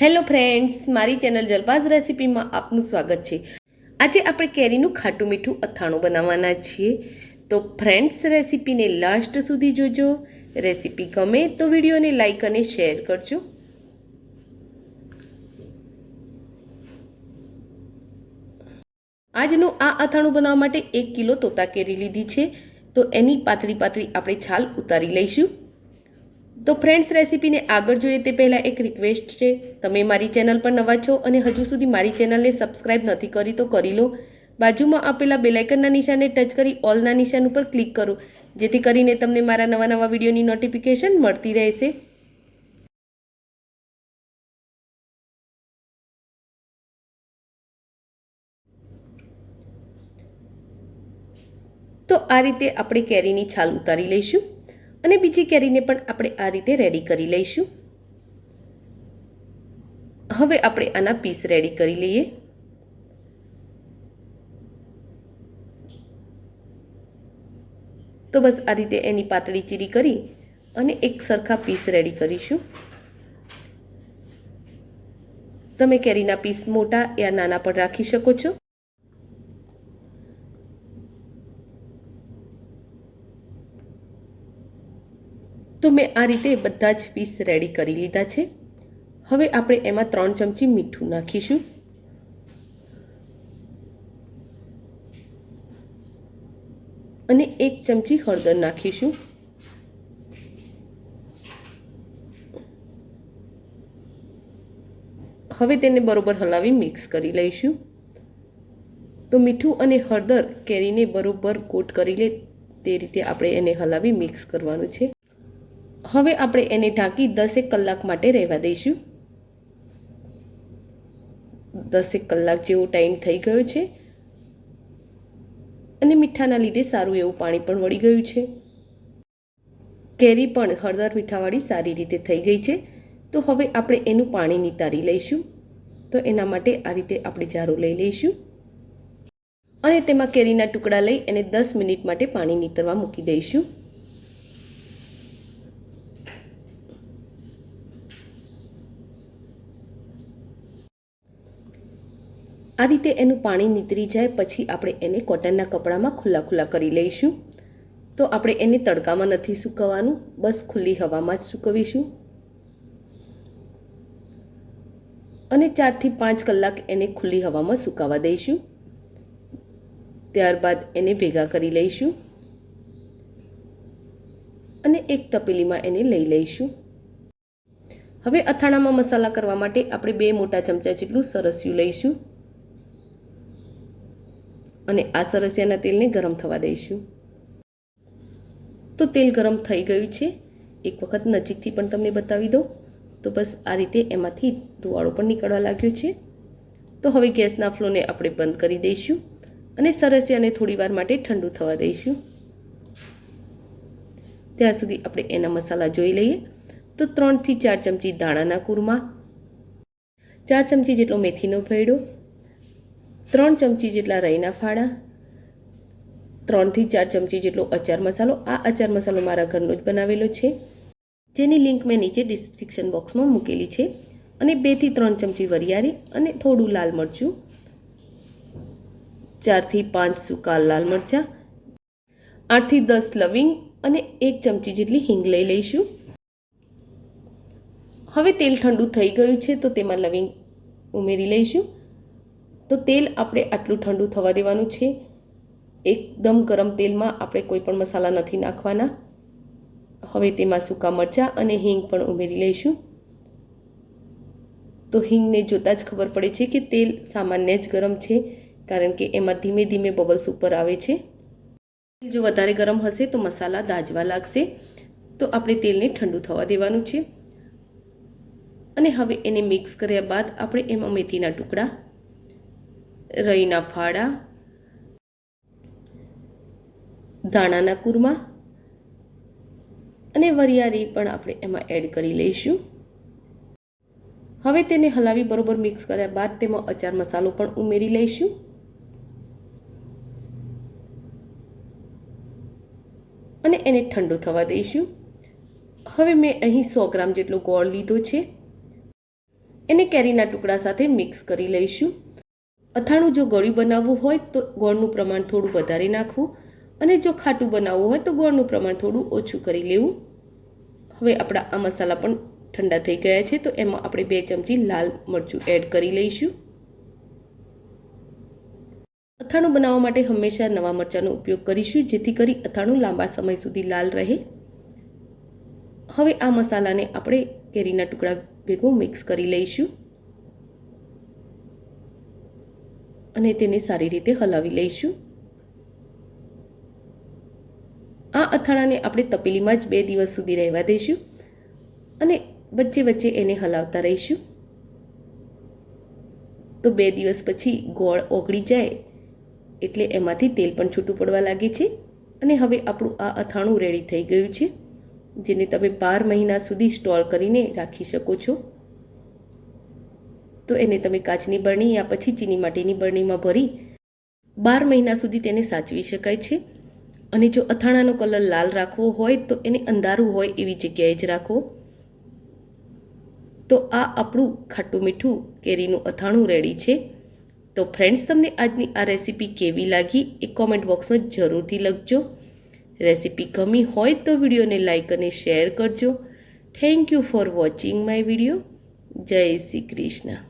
Hello friends, મારી channel જલપાસ રેસિપીમાં આપનું સ્વાગત છે. આજે આપણે કેરીનું ખાટું મીઠું અથાણું બનાવવાના છીએ. તો ફ્રેન્ડ્સ, રેસીપીને લાસ્ટ સુધી જોજો. રેસીપી ગમે તો વિડીયોને લાઇક અને શેર કરજો. આજનું આ અથાણું બનાવવા માટે એક કિલો તોતા કેરી લીધી છે. તો એની પાતળી પાતળી આપણે છાલ ઉતારી લઈશું. તો ફ્રેન્ડ્સ રેસીપીને આગળ જોઈએ તે પહેલાં એક રિક્વેસ્ટ છે. તમે મારી ચેનલ પર નવા છો અને હજુ સુધી મારી ચેનલને સબસ્ક્રાઇબ નથી કરી તો કરી લો. બાજુમાં આપેલા બેલાઇકનના નિશાને ટચ કરી ઓલના નિશાન ઉપર ક્લિક કરો. જેથી કરીને તમને મારા નવા નવા વિડીયોની નોટિફિકેશન મળતી રહેશે. તો આ રીતે આપણે કેરીની છાલ ઉતારી લઈશું. અને બીજી કેરીને પણ આપણે આ રીતે રેડી કરી લઈશું. હવે આપણે આના પીસ રેડી કરી લઈએ. તો બસ આ રીતે એની પાતળી ચીરી કરી અને એક સરખા પીસ રેડી કરીશું. તમે કેરીના પીસ મોટા યા નાના પણ રાખી શકો છો. તો મેં આ રીતે બધા જ પીસ રેડી કરી લીધા છે. હવે આપણે એમાં ત્રણ ચમચી મીઠું નાખીશું. અને એક ચમચી હળદર નાખીશું. હવે તેને બરોબર હલાવી મિક્સ કરી લઈશું. તો મીઠું અને હળદર કેરીને બરોબર કોટ કરી લે, તે રીતે આપણે એને હલાવી મિક્સ કરવાનું છે. હવે આપણે એને ઢાંકી દસેક કલાક માટે રહેવા દઈશું. દસેક કલાક જેવો ટાઈમ થઈ ગયો છે. અને મીઠાના લીધે સારું એવું પાણી પણ વળી ગયું છે. કેરી પણ હળદર મીઠાવાળી સારી રીતે થઈ ગઈ છે. તો હવે આપણે એનું પાણી નિતારી લઈશું. તો એના માટે આ રીતે આપણે જારો લઈ લઈશું. અને તેમાં કેરીના ટુકડા લઈ એને દસ મિનિટ માટે પાણી નીતરવા મૂકી દઈશું. આ રીતે એનું પાણી નીતરી જાય પછી આપણે એને કોટનના કપડામાં ખુલ્લા ખુલ્લા કરી લઈશું. તો આપણે એને તડકામાં નથી સૂકવવાનું, બસ ખુલ્લી હવામાં જ સૂકવીશું. અને ચારથી પાંચ કલાક એને ખુલ્લી હવામાં સુકાવા દઈશું. ત્યારબાદ એને ભેગા કરી લઈશું. અને એક તપેલીમાં એને લઈ લઈશું. હવે અથાણામાં મસાલા કરવા માટે આપણે બે મોટા ચમચા જેટલું સરસ્યું લઈશું. અને આ સરસિયાના તેલને ગરમ થવા દઈશું. તો તેલ ગરમ થઈ ગયું છે. એક વખત નજીકથી પણ તમને બતાવી દઉં. તો બસ આ રીતે એમાંથી ધુવાળો પણ નીકળવા લાગ્યો છે. તો હવે ગેસના ફ્લોને આપણે બંધ કરી દઈશું અને સરસિયાને થોડી વાર માટે ઠંડુ થવા દઈશું. ત્યાં સુધી આપણે એના મસાલા જોઈ લઈએ. તો ત્રણથી ચાર ચમચી દાણાના કુરમા, ચાર ચમચી જેટલો મેથીનો ભેડો ત્રણ ચમચી જેટલા રૈના ફાળા ત્રણથી ચાર ચમચી જેટલો અચાર મસાલો. આ અચાર મસાલો મારા ઘરનો જ બનાવેલો છે, જેની લિંક મેં નીચે ડિસ્ક્રિપ્શન બોક્સમાં મૂકેલી છે. અને બેથી ત્રણ ચમચી વરિયાળી અને થોડું લાલ મરચું, ચારથી પાંચ સૂકા લાલ મરચાં, આઠથી દસ લવિંગ અને એક ચમચી જેટલી હિંગ લઈ લઈશું. હવે તેલ ઠંડુ થઈ ગયું છે તો તેમાં લવિંગ ઉમેરી લઈશું. તો તેલ આપણે આટલું ઠંડુ થવા દેવાનું છે. એકદમ ગરમ તેલમાં આપણે કોઈ પણ મસાલા નથી નાખવાના. હવે તેમાં સૂકા મરચાં અને હિંગ પણ ઉમેરી લઈશું. તો હિંગને જોતાં જ ખબર પડે છે કે તેલ સામાન્ય જ ગરમ છે, કારણ કે એમાં ધીમે ધીમે બબલ્સ ઉપર આવે છે. જો વધારે ગરમ હશે તો મસાલા દાજવા લાગશે. તો આપણે તેલને ઠંડુ થવા દેવાનું છે. અને હવે એને મિક્સ કર્યા બાદ આપણે એમાં મેથીના ટુકડા રઈના ફાળા ધાણાના કુરમા અને વરિયાળી પણ આપણે એમાં એડ કરી લઈશું. હવે તેને હલાવી બરોબર મિક્સ કર્યા બાદ તેમાં અચાર મસાલો પણ ઉમેરી લઈશું. અને એને ઠંડુ થવા દઈશું. હવે મેં અહીં સો ગ્રામ જેટલો ગોળ લીધો છે. એને કેરીના ટુકડા સાથે મિક્સ કરી લઈશું. અથાણું જો ગળ્યું બનાવવું હોય તો ગોળનું પ્રમાણ થોડું વધારે નાખવું અને જો ખાટું બનાવવું હોય તો ગોળનું પ્રમાણ થોડું ઓછું કરી લેવું. હવે આપણા આ મસાલા પણ ઠંડા થઈ ગયા છે તો એમાં આપણે બે ચમચી લાલ મરચું એડ કરી લઈશું. અથાણું બનાવવા માટે હંમેશા નવા મરચાંનો ઉપયોગ કરીશું જેથી કરી અથાણું લાંબા સમય સુધી લાલ રહે. હવે આ મસાલાને આપણે કેરીના ટુકડા ભેગો મિક્સ કરી લઈશું. અને તેને સારી રીતે હલાવી લઈશું. આ અથાણાને આપણે તપેલીમાં જ બે દિવસ સુધી રહેવા દઈશું અને વચ્ચે વચ્ચે એને હલાવતા રહીશું. તો બે દિવસ પછી ગોળ ઓગળી જાય એટલે એમાંથી તેલ પણ છૂટું પડવા લાગે છે અને હવે આપણું આ અથાણું રેડી થઈ ગયું છે, જેને તમે બાર મહિના સુધી સ્ટોર કરીને રાખી શકો છો. તો એને તમે કાચની બરણી યા પછી ચીની માટીની બરણીમાં ભરી બાર મહિના સુધી તેને સાચવી શકાય છે. અને જો અથાણાનો કલર લાલ રાખવો હોય તો એને અંધારું હોય એવી જગ્યાએ જ રાખો. તો આ આપણું ખાટું મીઠું કેરીનું અથાણું રેડી છે. તો ફ્રેન્ડ્સ, તમને આજની આ રેસીપી કેવી લાગી એ કોમેન્ટ બોક્સમાં જરૂરથી લખજો. રેસીપી ગમી હોય તો વિડીયોને લાઇક અને શેર કરજો. Thank you for watching my video. Jai Shri Krishna.